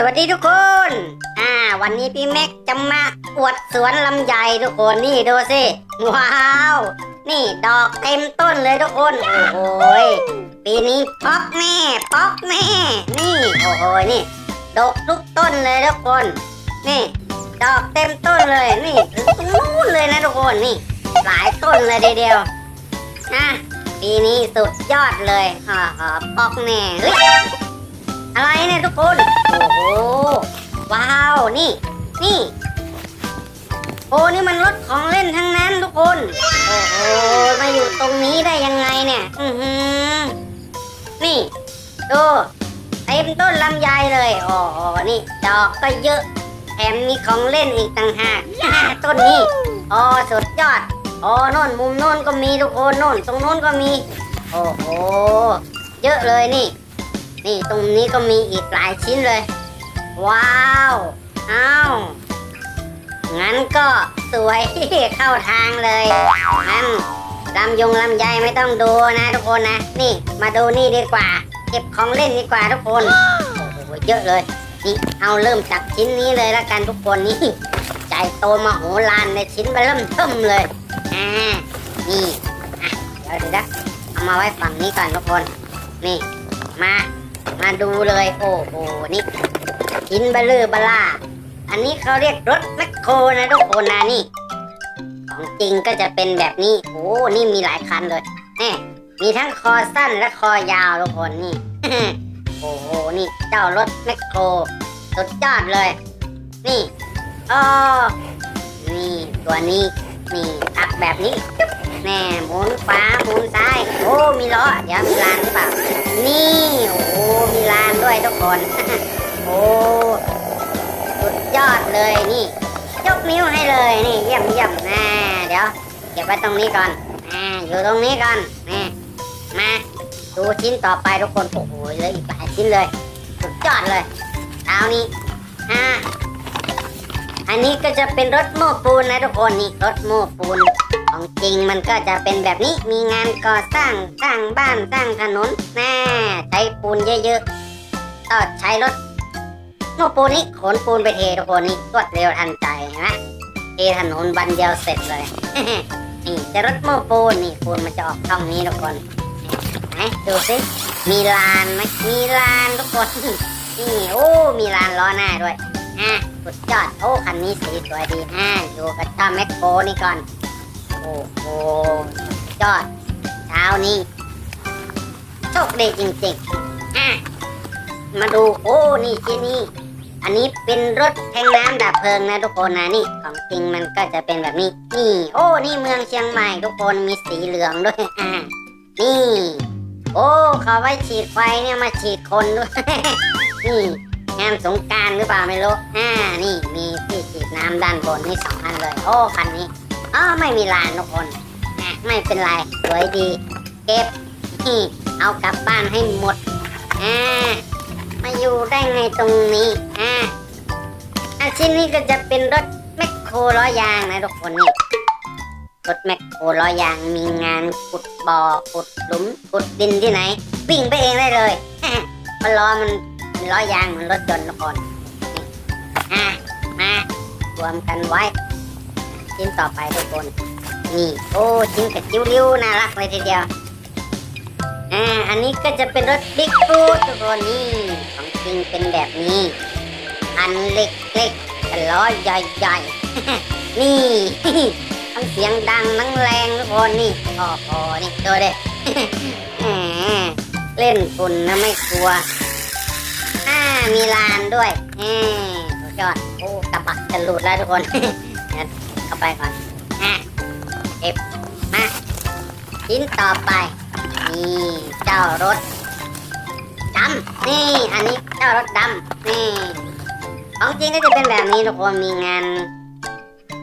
สวัสดีทุกคน อ่า วันนี้พี่แม็กจะมาอวดสวนลำไยทุกคนนี่ดูสิ ว้าว นี่ดอกเต็มต้นเลยทุกคน โอ้โหปีนี้ป๊อกแน่ป๊อกแน่นี่โอ้โหนี่ดกทุกต้นเลยทุกคน นี่ ดอกเต็มต้นเลยนี่นู้นเลยนะทุกคนนี่ หลายต้นเลยเดียวนะปีนี้สุดยอดเลยฮ่าฮ่าป๊อกแน่เฮ้ย อะไรเนี่ยทุกคน โอ้โห ว้าว นี่ นี่ โอ้นี่มันรถของเล่นทั้งนั้นทุกคน โอ้โห มาอยู่ตรงนี้ได้ยังไงเนี่ย อือหือ นี่ดูเต็มต้นลำไยเลยโอ้โหนี่ดอกก็เยอะแถมมีของเล่นอีกต่างหากต้นนี้โอ้สุดยอดอ้โน่นมุมโน่นก็มีทุกคนโน่นตรงโน้นก็มี โอ้โห เยอะเลยนี่ นี่ตรงนี้ก็มีอีกหลายชิ้นเลย ว้าวอ้าวงั้นก็สวยเข้าทางเลยงั้นลำยงลำไยไม่ต้องดูนะทุกคนนะ นี่มาดูนี่ดีกว่า เก็บของเล่นดีกว่าทุกคนโอ้โหเยอะเลยนี่เอาเริ่มจากชิ้นนี้เลยละกันทุกคนนี่ใจโตมาโหฬารในชิ้นมาเริ่มเทิมเลยอ่านี่อะเดี๋ยวเดี๋ยวนะเอามาไว้ฝั่งนี้ก่อนทุกคน นี่มา มาดูเลย โอ้โห นี่ชิ้นเบลเลอบลา อันนี้เขาเรียกรถแมคโครนะทุกคนนะนี่ ของจริงก็จะเป็นแบบนี้ โอ้นี่มีหลายคันเลยแน่มีทั้งคอสั้นและคอยาวทุกคนนี่ โอ้โห นี่เจ้ารถแมคโครสุดยอดเลย นี่อ๋อนี่ตัวนี้ นี่ตักแบบนี้จึ๊บ แน่หมุนขวาหมุนซ้าย โอ้มีล้อเดี๋ยวมีลานหรือเปล่า นี่โอ้มีลานด้วยทุกคน โอ้สุดยอดเลยนี่ ยกนิ้วให้เลยนี่เยี่ยมเยี่ยมนะเดี๋ยวเก็บไว้ตรงนี้ก่อนอ่าอยู่ตรงนี้ก่อนนี่มาดูชิ้นต่อไปทุกคนโอ้โหเหลยอีกหลายชิ้นเลยสุดยอดเลยเท้านี้อ่าอันนี้ก็จะเป็นรถโม้ปูนนะทุกคนนี่รถโม้ปูน ของจริงมันก็จะเป็นแบบนี้มีงานก่อสร้างสร้างบ้านสร้างถนนแน่ใช้ปูนเยอะๆก็ใช้รถโม้ปูนนี้ขนปูนไปเททุกคนนี่รวดเร็วทันใจนไหมเทถนนวันเดียวเสร็จเลยนี่จะรถโม้ปูนนี่ปูนมันจะออกช่องนี้ทุกคนไหนดูสิมีลานไหมมีลานทุกคนนี่โอ้มีลานล้อหน้าด้วยอะสุดยอดโอ้คันนี้สีสวยดีอะอยู่กับเจ้าแมคโครนี่ก่อน โอ้โหยอดเช้านี้โชคดีจริงๆอะมาดูโอ้นี่ที่นี่ อันนี้เป็นรถแทงน้ำดับเพลิงนะทุกคนนะนี่ ของจริงมันก็จะเป็นแบบนี้ นี่ โอ้นี่เมืองเชียงใหม่ทุกคนมีสีเหลืองด้วยอ่านี่ โอ้เขาไว้ฉีดไฟเนี่ยมาฉีดคนด้วย นี่งานสงการหรือเปล่าไม่รู้อ่านี่มีที่ฉีดน้ำด้านบนนี่สองอันเลย โอ้คันนี้ อ๋อไม่มีลานทุกคนอะไม่เป็นไรสวยดี เก็บนี่เอากลับบ้านให้หมดอ่ามาอยู่ได้ไงตรงนี้อ่าอันชิ้นนี้ก็จะเป็นรถแมคโครล้อยางนะทุกคนนี่รถแมคโครล้อยางมีงานขุดบ่อขุดหลุมขุดดินที่ไหน วิ่งไปเองได้เลยเพราะล้อมันล้อยางเหมือนรถยนต์ทุกคนนี่อะมารวมกันไว้ ชิ้นต่อไปทุกคน นี่ โอ้ชิ้นกระจิ้วริ้วน่ารักเลยทีเดียว อ่า อันนี้ก็จะเป็นรถบิ๊กฟูดทุกคนนี่ ของจริงเป็นแบบนี้ อันเล็กๆแต่ล้อใหญ่ๆ นี่ทั้งเสียงดังทั้งแรงทุกคนนี่โอ้โหนี่ดูดิเล่นฝุ่นนะไม่กลัวอ่ามีลานด้วยแหมสุดยอด โอ้กระบะจะหลุดแล้วทุกคน ไปก่อนอะเก็บมาชิ้นต่อไป นี่เจ้ารถดำนี่ อันนี้เจ้ารถดำนี่ ของจริงก็จะเป็นแบบนี้ทุกคนมีงาน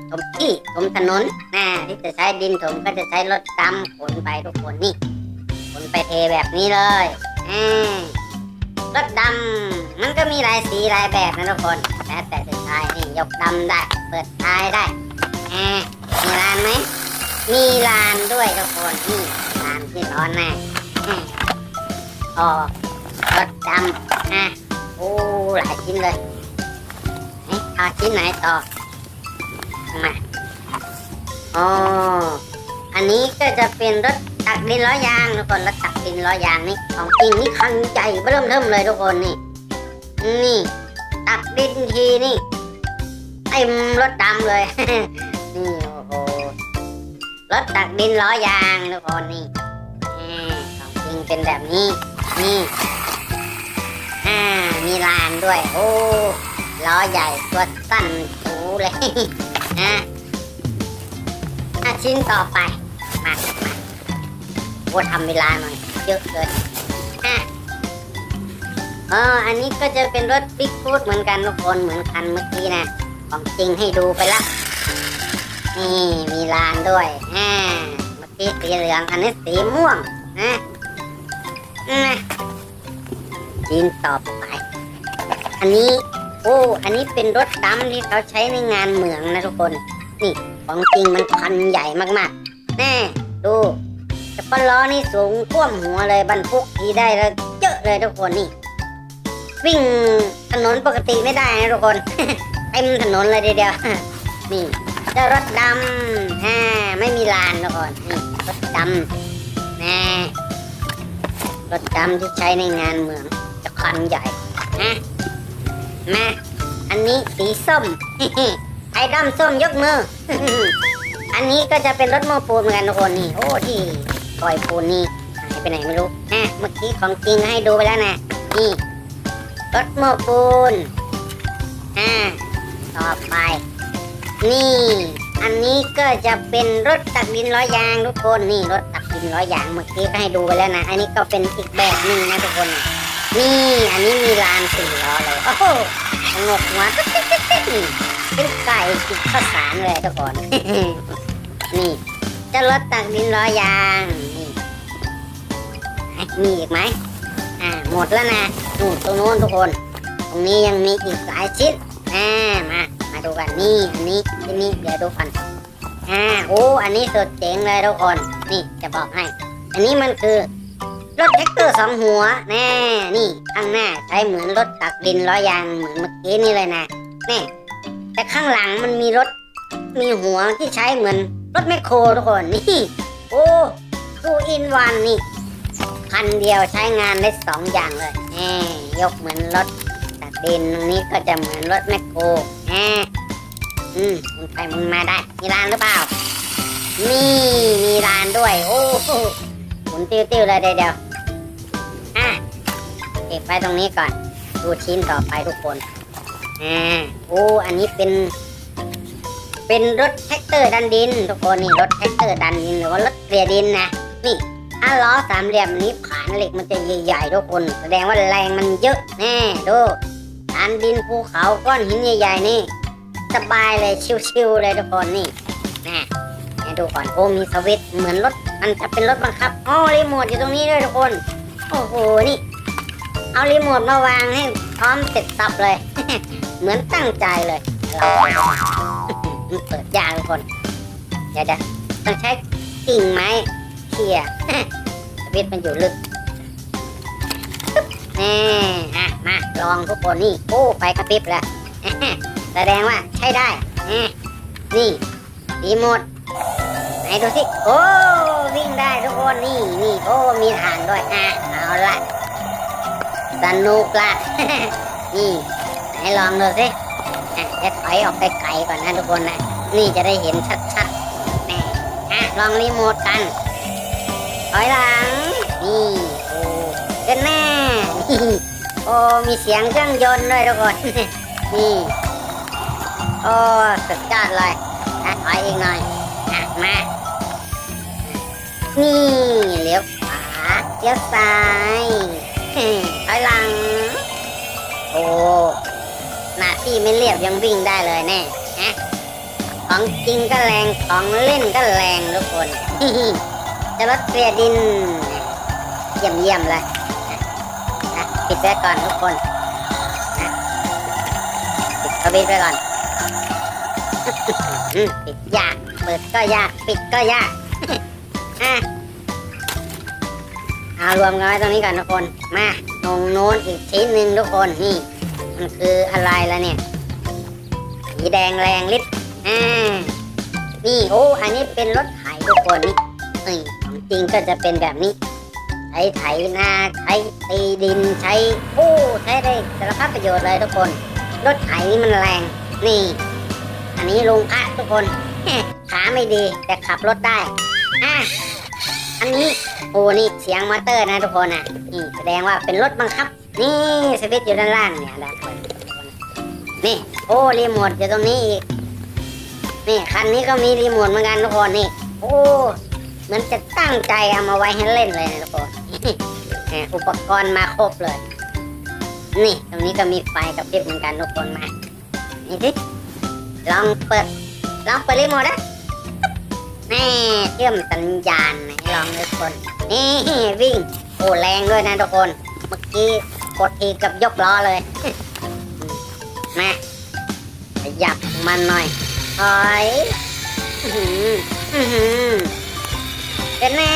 ถมที่ถมถนนนะที่จะใช้ดินถมก็จะใช้รถดำขนไปทุกคนนี่ขนไปเทแบบนี้เลยรถดำมันก็มีหลายสีหลายแบบนะทุกคนแล้วแต่จะใช้นี่ยกดำได้ เปิดท้ายได้ อ่ามีลานไหม มีลานด้วยทุกคนนี่ลานที่ล้อน้าอ่าอ๋อรถดำอะโอ้หลายชิ้นเลยเอ๊ะเอาชิ้นไหนต่อมาอ๋ออันนี้ก็จะเป็นรถตักดินล้อยางทุกคนรถตักดินล้อยางนี่ของจริงนี่คันใหญ่เริ่มเริ่มเลยทุกคนนี่ นี่ ตักดินทีนี่เต็มรถดำเลย นี่โอ้โหรถตักดินล้อยางทุกคนนี่ของจริงเป็นแบบนี้นี่อ่ามีลานด้วย โอ้ล้อใหญ่ตัวสั้นสูเลยอะชิ้นต่อไป มามาโอ้ทำเวลาหน่อยเยอะเลยอะอ๋ออันนี้ก็จะเป็นรถบิ๊กฟูดเหมือนกันทุกคนเหมือนคันเมื่อกี้นะ ของจริงให้ดูไปละ นี่มีลานด้วยอ่าเมื่อกี้สีเหลืองอันนี้สีม่วงนะนะกินต่อไป อันนี้โอ้อันนี้เป็นรถดำที่เขาใช้ในงานเหมืองนะทุกคน นี่ของจริงมันคันใหญ่มากๆแน่ดูแต่ปล้อนี่สูงท่วมหัวเลยบรรทุกทีได้แล้วเยอะเลยทุกคนนี่ วิ่งถนนปกติไม่ได้นะทุกคนเต็มถนนเลยทีเดียวนี่ เจ้ารถดำฮ่าไม่มีลานทุกคนนี่รถดำแน่รถดำที่ใช้ในงานเมืองจะคันใหญ่นะมาอันนี้สีส้มไอ้ดำส้มยกมือ อันนี้ก็จะเป็นรถโม้ปูนเหมือนกันทุกคนนี่โอ้ที่ปล่อยปูนนี่หายไปไหนไม่รู้นะเมื่อกี้ของจริงให้ดูไปแล้วนะนี่รถโม้ปูนอ่าต่อไป นี่ อันนี้ก็จะเป็นรถตักดินล้อยางทุกคนนี่รถตักดินล้อยางเมื่อกี้ก็ให้ดูไปแล้วนะ อันนี้ก็เป็นอีกแบบหนึ่งนะทุกคนนี่อันนี้มีลานสี่ล้อเลยโอ้โหงกหัวตึ๊ดตึ๊ดตึ๊ดตึ๊ดเป็นไก่กินข้าวสารเลยทุกคนนี่จะรถตักดินล้อยางนี่มีอีกไหมอ่าหมดแล้วนะนู่นตรงโน้นทุกคน ตรงนี้ยังมีอีกหลายชิ้นอ่ามา ดูกันนี่อันนี้ชิ้นนี้เดี๋ยวดูกันอ่าโอ้อันนี้สุดเจ๋งเลยทุกคน นี่จะบอกให้ อันนี้มันคือรถแท็กเตอร์สองหัวแน่นี่ข้างหน้าใช้เหมือนรถตักดินล้อยางเหมือนเมื่อกี้นี่เลยนะแน่แต่ข้างหลังมันมีรถ มีหัวที่ใช้เหมือนรถแมคโครทุกคนนี่โอ้ทูอินวันนี่คันเดียวใช้งานได้สองอย่างเลยแหมยกเหมือนรถตักดินตรงนี้ก็จะเหมือนรถแมคโครแหมอืมมึงไปมึงมาได้ มีร้านหรือเปล่า นี่มีร้านด้วย โอ้โหหมุนติ้วๆเลยเดี๋ยวอะเก็บไว้ตรงนี้ก่อน ดูชิ้นต่อไปทุกคนอ่าโอ้อันนี้เป็น เป็นรถแท็กเตอร์ดันดิน ทุกคนนี่รถแท็กเตอร์ดันดินหรือว่ารถเกลียดินนะนี่ถ้าล้อสามเหลี่ยมนี้ผานเหล็กมันจะใหญ่ๆทุกคน แสดงว่าแรงมันเยอะแน่ดู ดันดินภูเขาก้อนหินใหญ่ๆนี่ สบายเลยชิวๆเลยทุกคนนี่นะให้ดูก่อนโอ้มีสวิตเหมือนรถมันจะเป็นรถบังคับอ๋อรีโมทอยู่ตรงนี้ด้วยทุกคน โอ้โหนี่ เอารีโมทมาวางให้พร้อมเสร็จสับเลย เหมือนตั้งใจเลยเรามันเปิดยากทุกคนเดี๋ยวเดี๋ยวต้องใช้กิ่งไม้เขี่ยสวิตมันอยู่ลึก น่อะมาลองทุกคนนี่โอ้ไฟกระพริบแล้วแสดงว่าใช้ได้น่นี่รีโมทไหนดูสิโอ้วิ่งได้ทุกคนนี่นี่โอ้มีฐานด้วยอะเอาละสนุกละนี่ไหนลองดูสิอะจะถอยออกไปไกลก่อนนะทุกคนนะนี่จะได้เห็นชัดๆแน่อะลองรีโมทกันถอยหลังนี่โอ้เดินหน้านี่ โอ้มีเสียงเครื่องยนต์ด้วยทุกคน นี่ โอ้สุดยอดเลยอะถอยอีกหน่อยอะมา นี่เลี้ยวขวาเลี้ยวซ้ายถอยหลัง โอ้หน้าที่ไม่เรียบยังวิ่งได้เลยแน่ฮะของจริงก็แรงของเล่นก็แรงทุกคนจะรถเกลียดิน เยี่ยมเยี่ยมเลย นะนะปิดก่อนทุกคนนะปิดสวิตช์ไว้ก่อน ปิดยาก เปิดก็ยาก ปิดก็ยากอะเอารวมกันไว้ตรงนี้ก่อนทุกคน มาตรงโน้นอีกชิ้นหนึ่งทุกคน นี่ มันคืออะไรล่ะเนี่ย สีแดงแรงฤทธิ์อ่า นี่ โอ้ อันนี้เป็นรถไถทุกคนนี่ของจริงก็จะเป็นแบบนี้ ช้ไถนาใช้ตีดินใช้โอ้ใช้ได้สารพัดประโยชน์เลยทุกคนรถไถนี่มันแรง นี่ อันนี้ลุงพระทุกคนขาไม่ดีแต่ขับรถได้อะอันนี้โอ้นี่เสียงมอเตอร์นะทุกคนอะนี่แสดงว่าเป็นรถบังคับ นี่สวิตช์อยู่ด้านล่างเนี่ยนบนนี่โอ้รีโมทอยู่ตรงนี้อีกนี่คันนี้ก็มีรีโมทเหมือนกันทุกคนนี่ โอ้เหมือนจะตั้งใจเอามาไว้ให้เล่นเลยนะทุกคน อุปกรณ์มาครบเลย นี่ ตรงนี้ก็มีไฟกับพริบเหมือนกันทุกคนมา นี่สิลองเปิด ลองเปิดรีโมทนะนี่เชื่อมสัญญาณนะให้ลองทุกคน นี่วิ่งโอ้แรงด้วยนะทุกคน เมื่อกี้กดทีกับยกล้อเลย มาขยับมันหน่อยถอยอื้อหือหือเป็นแน่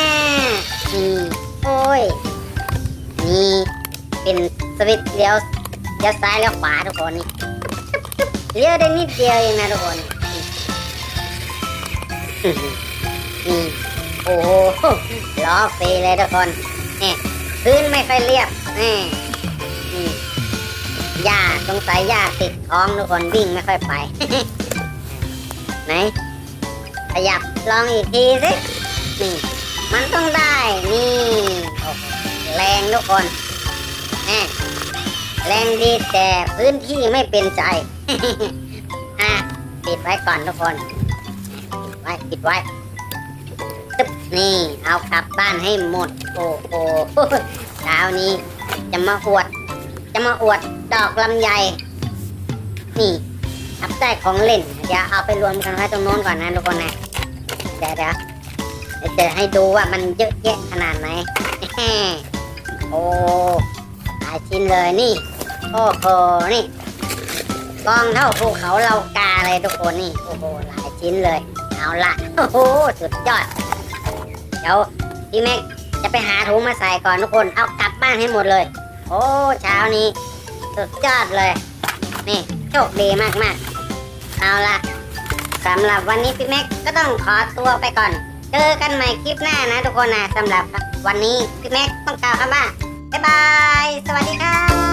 สวิตช์เลี้ยวเลี้ยวซ้ายเลี้ยวขวาทุกคนนี่เลี้ยวได้นิดเดียวเองนะทุกคนนี่โอ้โหล้อฟรีเลยทุกคนนี่พื้นไม่ค่อยเรียบนี่นี่หญ้าสงสัยหญ้าติดท้องทุกคนวิ่งไม่ค่อยไปไหนขยับลองอีกทีสินี่มันต้องได้นี่แรงทุกคนแน่ แรงดีแต่พื้นที่ไม่เป็นใจอะปิดไว้ก่อนทุกคน ปิดไว้ปิดไว้ตึ๊บนี่เอากลับบ้านให้หมด โอ้โหเช้านี้จะมาอวด จะมาอวดดอกลำไย นี่ทับได้ของเล่น เดี๋ยวเอาไปรวมกันไว้ตรงโน้นก่อนนะทุกคนนะ เดี๋ยวเดี๋ยวเดี๋ยวจะให้ดูว่ามันเยอะแยะขนาดไหน โอ้หลายชิ้นเลยนี่ โอ้โห นี่กองเท่าภูเขาเรากาเลยทุกคนนี่ โอ้โห หลายชิ้นเลย เอาละโอ้โห สุดยอด เดี๋ยวพี่แม็กจะไปหาถุงมาใส่ก่อนทุกคน เอากลับบ้านให้หมดเลย โอ้เช้านี้ สุดยอดเลย นี่โชคดีมากมากเอาละสำหรับวันนี้พี่แม็กก็ต้องขอตัวไปก่อน เจอกันใหม่คลิปหน้านะทุกคนนะสำหรับวันนี้พี่แม็กต้องกล่าวคำว่าบ๊ายบาย สวัสดีครับ